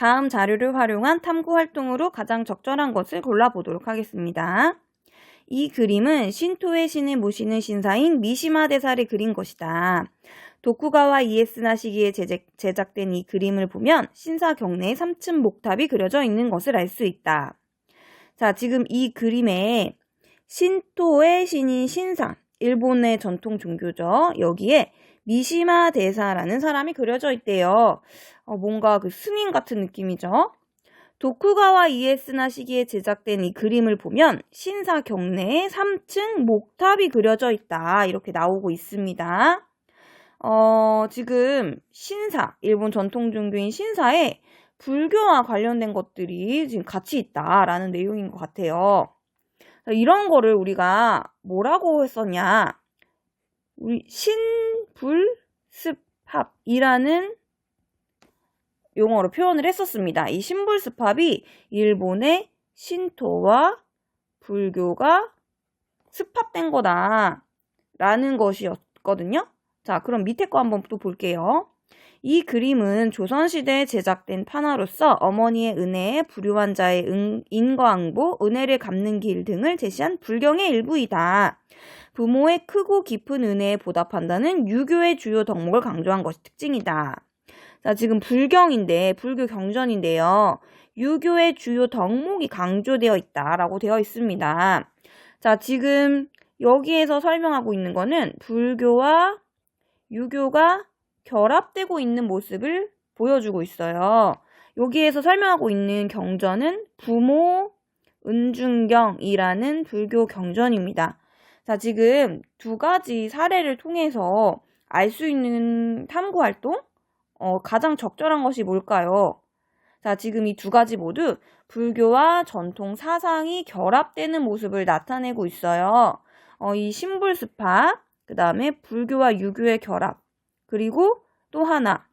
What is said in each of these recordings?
다음 자료를 활용한 탐구 활동으로 가장 적절한 것을 골라보도록 하겠습니다. 이 그림은 신토의 신을 모시는 신사인 미시마 대사를 그린 것이다. 도쿠가와 이에스나 시기에 제작, 제작된 이 그림을 보면 신사 경내에 3층 목탑이 그려져 있는 것을 알 수 있다. 자, 지금 이 그림에 신토의 신인 신사, 일본의 전통 종교죠. 여기에 미시마 대사라는 사람이 그려져 있대요. 어, 뭔가 그 스님 같은 느낌이죠. 도쿠가와 이에스나 시기에 제작된 이 그림을 보면 신사 경내에 3층 목탑이 그려져 있다. 이렇게 나오고 있습니다. 어, 지금 신사, 일본 전통 종교인 신사에 불교와 관련된 것들이 지금 같이 있다라는 내용인 것 같아요. 이런 거를 우리가 뭐라고 했었냐? 우리 신불습합이라는 용어로 표현을 했었습니다. 이 신불습합이 일본의 신토와 불교가 습합된 거다라는 것이었거든요. 자, 그럼 밑에 거 한번 또 볼게요. 이 그림은 조선시대에 제작된 판화로서 어머니의 은혜에 불효한 자의 은, 인과응보, 은혜를 갚는 길 등을 제시한 불경의 일부이다. 부모의 크고 깊은 은혜에 보답한다는 유교의 주요 덕목을 강조한 것이 특징이다. 자, 지금 불경인데, 불교 경전인데요. 유교의 주요 덕목이 강조되어 있다라고 되어 있습니다. 자, 지금 여기에서 설명하고 있는 거는 불교와 유교가 결합되고 있는 모습을 보여주고 있어요. 여기에서 설명하고 있는 경전은 부모 은중경이라는 불교 경전입니다. 자, 지금 두 가지 사례를 통해서 알 수 있는 탐구 활동? 어, 가장 적절한 것이 뭘까요? 자, 지금 이 두 가지 모두 불교와 전통 사상이 결합되는 모습을 나타내고 있어요. 어, 이 신불스파, 그 다음에 불교와 유교의 결합, 그리고 또 하나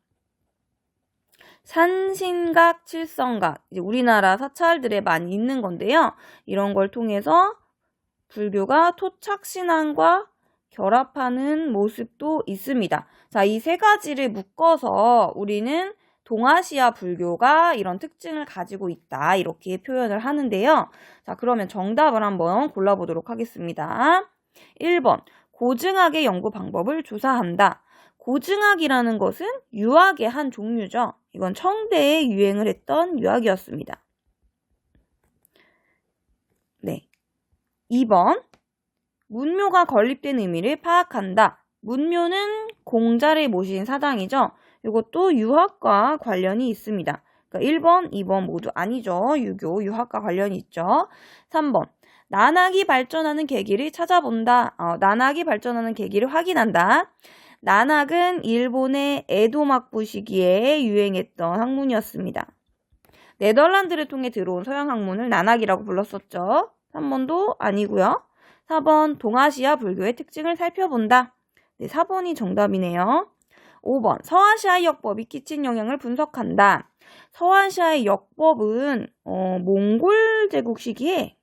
산신각, 칠성각 이제 우리나라 사찰들에 많이 있는 건데요. 이런 걸 통해서 불교가 토착신앙과 결합하는 모습도 있습니다. 자, 이 세 가지를 묶어서 우리는 동아시아 불교가 이런 특징을 가지고 있다. 이렇게 표현을 하는데요. 자, 그러면 정답을 한번 골라보도록 하겠습니다. 1번. 고증학의 연구 방법을 조사한다. 고증학이라는 것은 유학의 한 종류죠. 이건 청대에 유행을 했던 유학이었습니다. 네. 2번. 문묘가 건립된 의미를 파악한다. 문묘는 공자를 모신 사당이죠. 이것도 유학과 관련이 있습니다. 그러니까 1번, 2번 모두 아니죠. 유교, 유학과 관련이 있죠. 3번. 난학이 발전하는 계기를 찾아본다. 어, 난학이 발전하는 계기를 확인한다. 난학은 일본의 에도 막부 시기에 유행했던 학문이었습니다. 네덜란드를 통해 들어온 서양 학문을 난학이라고 불렀었죠. 3번도 아니고요. 4번 동아시아 불교의 특징을 살펴본다. 네, 4번이 정답이네요. 5번 서아시아의 역법이 끼친 영향을 분석한다. 서아시아의 역법은 어, 몽골 제국 시기에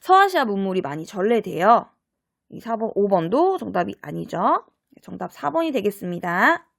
서아시아 문물이 많이 전래돼요. 이 4번, 5번도 정답이 아니죠. 정답 4번이 되겠습니다.